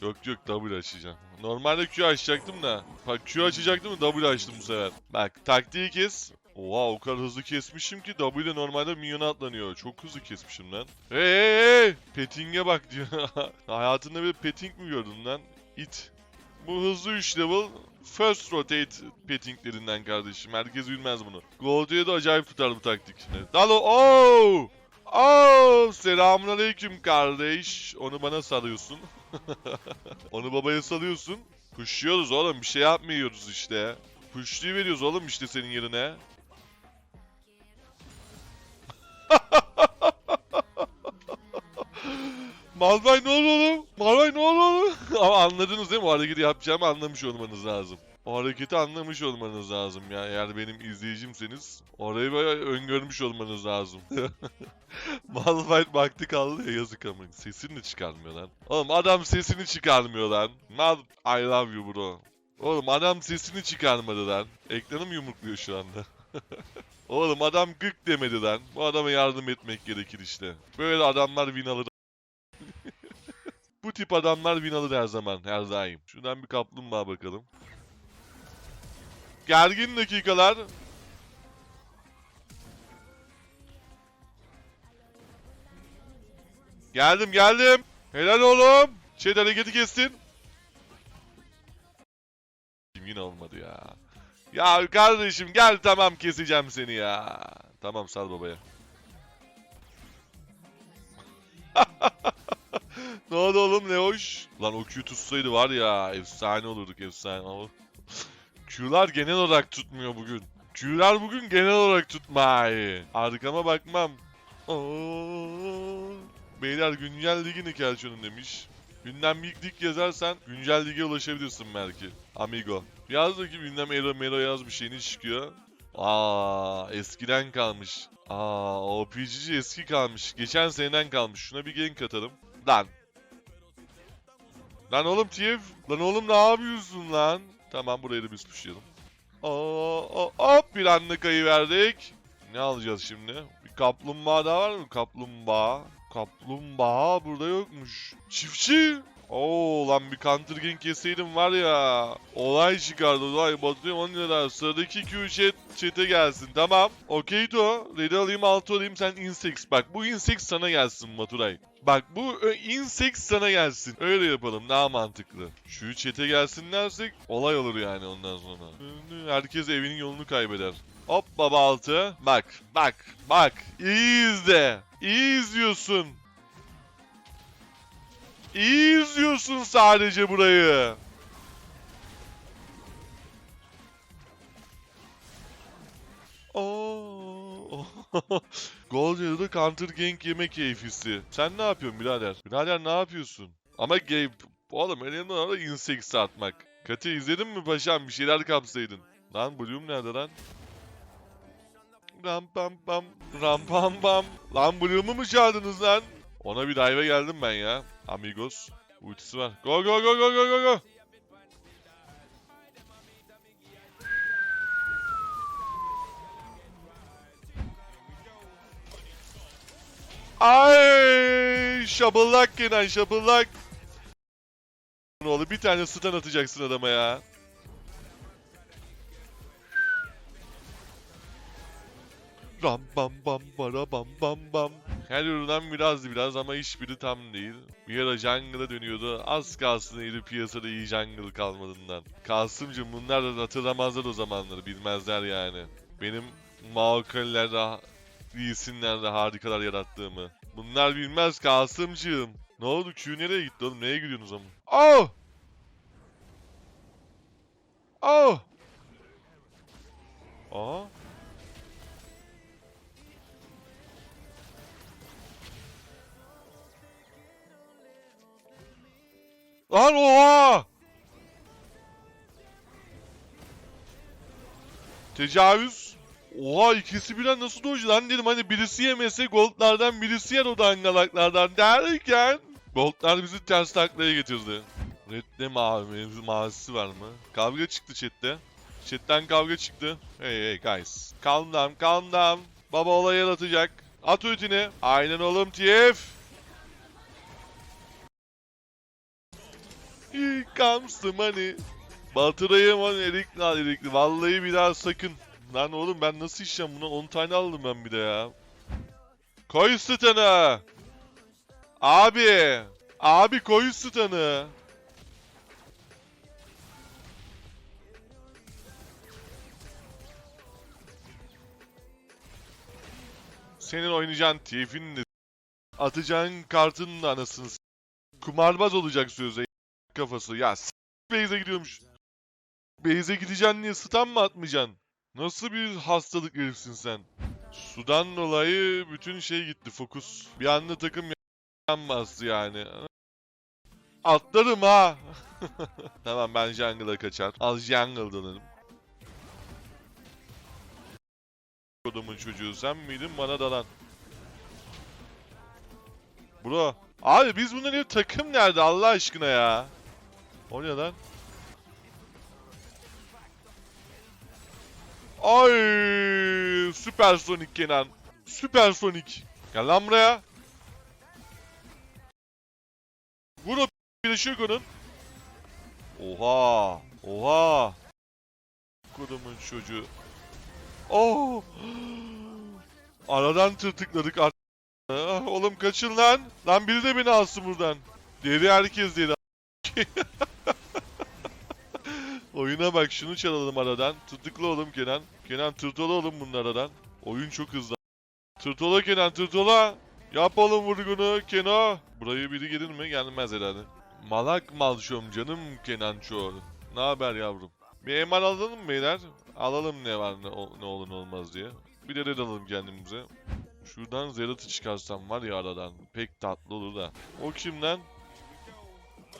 Yok yok W açacağım. Normalde Q açacaktım da. Bak Q açacaktım da W açtım bu sefer. Bak taktiği kes. Oha o kadar hızlı kesmişim ki W ile normalde minyona atlanıyor. Çok hızlı kesmişim lan. Hey hey hey! Petting'e bak diyor. Hayatında bir petting mi gördün lan? It. Bu hızlı 3 level first rotate pettinglerinden kardeşim. Herkes bilmez bunu. Gold'ya da acayip tutar bu taktik. Dalo ooo! Oo, selamun aleyküm kardeş. Onu bana salıyorsun. Onu babaya salıyorsun. Kuşluyoruz oğlum bir şey yapmıyoruz işte. Kuşluyu veriyoruz oğlum işte senin yerine. Malvay ne oldu oğlum? Malvay ne oldu oğlum? Ama anladınız değil mi? O hareketi yapacağımı anlamış olmanız lazım. O hareketi anlamış olmanız lazım ya. Eğer benim izleyicimseniz orayı böyle öngörmüş olmanız lazım. Malphite baktı kaldı ya yazık ama. Sesini çıkarmıyor lan. Oğlum adam sesini çıkarmıyor lan. Mal I love you bro. Oğlum adam sesini çıkarmadı lan. Ekranım yumrukluyor şu anda. Oğlum adam gık demedi lan. Bu adama yardım etmek gerekir işte. Böyle adamlar win alır. Tip adamlar win alır her zaman, her daim. Şuradan bir kaplumbağa bakalım. Gergin dakikalar. Geldim geldim. Helal oğlum. Şey hareketi kestin. Yine olmadı ya. Ya kardeşim gel tamam keseceğim seni ya. Tamam sal babaya. Oldu oğlum ne hoş. Lan o Q tutsaydı var ya efsane olurduk efsane. Q'lar genel olarak tutmuyor bugün. Q'lar bugün genel olarak tutmay. Arkama bakmam. Oo. Beyler güncel ligin hikayesinin demiş. Gündem ilk lig yazarsan güncel lige ulaşabilirsin belki. Amigo. Yaz da ki gündem Ero Mero yaz bir şeyini çıkıyor. Aa eskiden kalmış. Aa OPGG eski kalmış. Geçen seneden kalmış. Şuna bir gank atalım. Lan. Lan oğlum TF. Lan oğlum ne yapıyorsun lan? Tamam burayı da biz pushlayalım. Aa, aa, hop bir anlık ayı verdik. Ne alacağız şimdi? Bir kaplumbağa daha var mı? Kaplumbağa. Kaplumbağa burada yokmuş. Çiftçi. Oo lan bir counter gank yeseydim var ya. Olay çıkardı olay. Batıyorum 10 lira. Sıradaki Q chat chat'e gelsin. Tamam. Okey to. Ready alayım altı alayım sen insects. Bak bu insects sana gelsin Baturay. Bak bu insects sana gelsin. Öyle yapalım daha mantıklı. Şu chat'e gelsin dersek olay olur yani ondan sonra. Herkes evinin yolunu kaybeder. Hop baba altı. Bak bak bak. İyi izle. İyi izliyorsun. İyi izliyorsun sadece burayı. Gol da counter gank yeme keyfisi. Sen ne yapıyorsun birader? Birader ne yapıyorsun? Ama game... Oğlum önemli olan da insects atmak. Katı izledin mi paşam? Bir şeyler kapsaydın. Lan Bloom nerede lan? Ram pam pam. Ram pam pam. Lan Bloom'u mu çağırdınız lan? Ona bir dive'e geldim ben ya. Amigos. Ultisi var. Go go go go go go go. Ay şabıllak Kenan şabıllak. Ne oldu bir tane stun atacaksın adama ya. Ram bam bam bara bam bam bam. Her üründen biraz biraz ama hiçbiri tam değil. Bir ara jungle'a dönüyordu. Az kalsın iri piyasada iyi jungle kalmadığından. Kasımcım bunlar da hatırlamazlar o zamanları. Bilmezler yani. Benim Maokalilerde, Lee'sinlerde harikalar yarattığımı. Bunlar bilmez Kasımcığım. Ne oldu? Q nereye gitti oğlum? Neye gidiyorsunuz ama? Oh! Oh! Aa. Lan oha! Tecavüz. Oha ikisi birden nasıl dojdu lan dedim hani birisi yemese goldlardan birisi yer o dangalaklardan derken Goldlar bizi ters taklaya getirdi. Red'de mavi, mavisi var mı? Kavga çıktı chatte. Chatten kavga çıktı. Hey hey guys. Calm down, calm down. Baba olay yaratacak. At ultini. Aynen oğlum TF. Here comes the money. Batırayım on erikli erikli. Vallahi bir daha sakın. Lan oğlum ben nasıl işeceğim buna? 10 tane aldım ben bir de ya. Koy stun'ı. Abi. Abi koy stun'ı. Senin oynayacağın TF'in de atacağın kartın da anasını Kumarbaz olacak sözde kafası. Ya s- Beyze gidiyormuş. Beyze gideceksin diye stun mı atmayacaksın? Nasıl bir hastalık herifsin sen? Sudan dolayı bütün şey gitti fokus. Bir anda takım yan bastı yani. Atlarım ha. tamam ben jungle'a kaçar. Az jungle dönelim. Kodumun çocuğu sen miydin bana dalan. Bro. Abi biz bunların hep takım nerede Allah aşkına ya? O ne lan? Ay süpersonik Kenan. Süpersonik. Gel lan buraya. Vur o bir yok onun. Oha. Oha. Kodumun çocuğu. Oh. Aradan tırtıkladık artık. Ah, oğlum kaçın lan. Lan biri de beni alsın buradan. Deri herkes deri. Oyuna bak şunu çalalım aradan. Tırtıkla oğlum Kenan. Kenan tırtola oğlum bunun aradan. Oyun çok hızlı. Tırtola Kenan tırtola. Yap oğlum vurgunu Keno. Burayı biri gelir mi? Gelmez herhalde. Malak malşom canım Kenan Çoğu. Ne haber yavrum? Bir eman alalım mı beyler? Alalım ne var ne, ne olur ne olmaz diye. Bir de red alalım kendimize. Şuradan Zerat'ı çıkarsam var ya aradan. Pek tatlı olur da. O kim lan?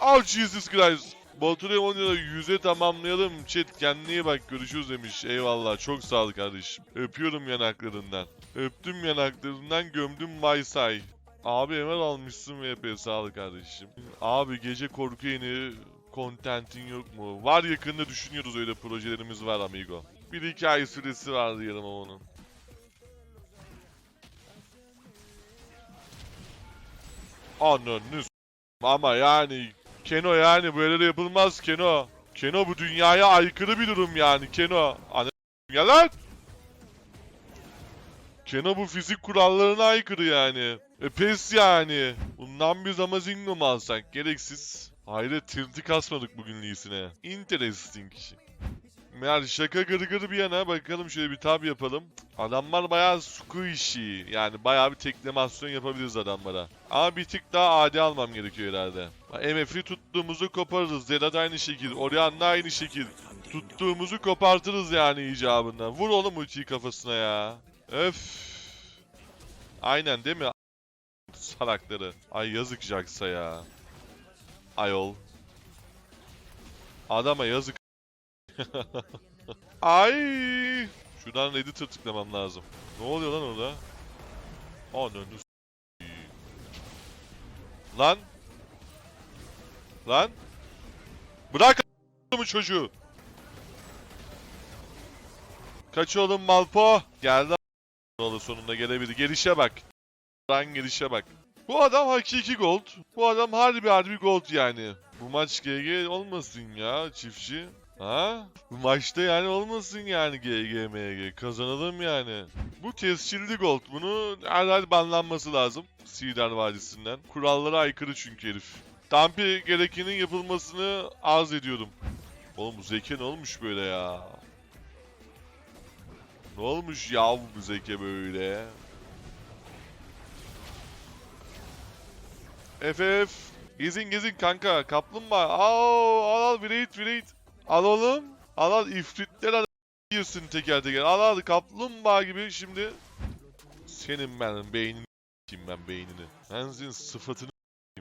Oh Jesus Christ. Baturay'ı 10 lira 100'e tamamlayalım. Chat kendine iyi bak görüşürüz demiş. Eyvallah çok sağ ol kardeşim. Öpüyorum yanaklarından. Öptüm yanaklarından gömdüm Maysay. Abi Emel almışsın VP sağ ol kardeşim. Abi gece korku yeni kontentin yok mu? Var yakında düşünüyoruz öyle projelerimiz var amigo. Bir iki ay süresi var diyelim onun. Ananı Ama yani Keno yani böyle de yapılmaz Keno. Keno bu dünyaya aykırı bir durum yani Keno. Ana ya lan! Keno bu fizik kurallarına aykırı yani. E pes yani. Bundan bir Zamazingo mu alsak? Gereksiz. Hayret tirti kasmadık bugün iyisine. Interesting. Meğer şaka gırgır bir yana bakalım şöyle bir tab yapalım. Adamlar bayağı squishy. Yani bayağı bir teklemasyon yapabiliriz adamlara. Ama bir tık daha adi almam gerekiyor herhalde. MF'i tuttuğumuzu koparırız. Zerat aynı şekil. Orianna aynı şekil. Tuttuğumuzu kopartırız yani icabından. Vur oğlum ultiyi kafasına ya. Öf. Aynen değil mi? Salakları. Ay yazık Jax'a ya. Ayol. Adama yazık. Ay. Şuradan red'i tırtıklamam lazım. Ne oluyor lan orada? Ananı s- Lan. Lan. Bırak a**ımı çocuğu. Kaç oğlum Malpo. Geldi oğlu sonunda gelebildi. Gelişe bak. Lan gelişe bak. Bu adam hakiki gold. Bu adam harbi harbi gold yani. Bu maç GG olmasın ya çiftçi. Ha? Maçta yani olmasın yani GG MG. Kazanalım yani. Bu tescilli gold. Bunu herhalde banlanması lazım. Sidar Vadisi'nden. Kurallara aykırı çünkü herif. Tampi gerekenin yapılmasını arz ediyorum. Oğlum bu Zeke ne olmuş böyle ya? Ne olmuş ya bu Zeke böyle? FF. Gezin gezin kanka. Kaplumbağa. Al al al vireit vireit. Al oğlum. Al al ifritler al. Yiyorsun teker teker. Al al kaplumbağa gibi şimdi. Senin ben beynini kim ben beynini. Ben senin sıfatını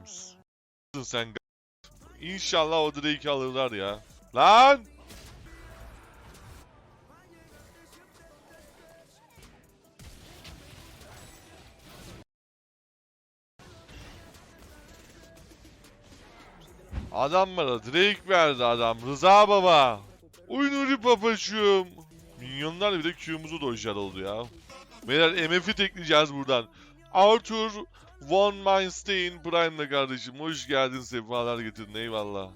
s**eyim. sen İnşallah o Drake'i alırlar ya. Lan! Adam bana Drake verdi adam. Rıza baba. Uy Nuri papaşım. Minyonlar bile Q'muzu dojlar oldu ya. Beyler MF'i tekleyeceğiz buradan. Arthur Von Meinstein Prime'la kardeşim. Hoş geldin sefalar getirdin eyvallah.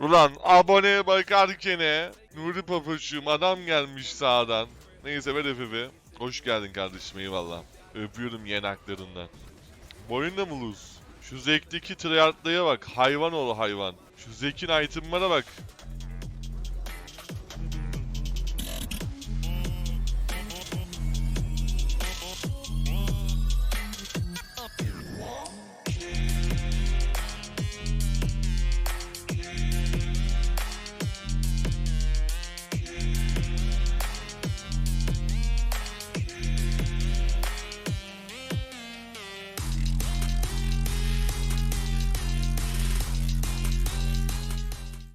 Ulan aboneye bakarken Nuri papaşım adam gelmiş sağdan. Neyse ver FF'i. Hoş geldin kardeşim eyvallah. Öpüyorum yanaklarından. Boyunda mı lose? Şu Zek'teki tryhardlaya bak. Hayvan oğlu hayvan. Şu Zek'in itemlara bak.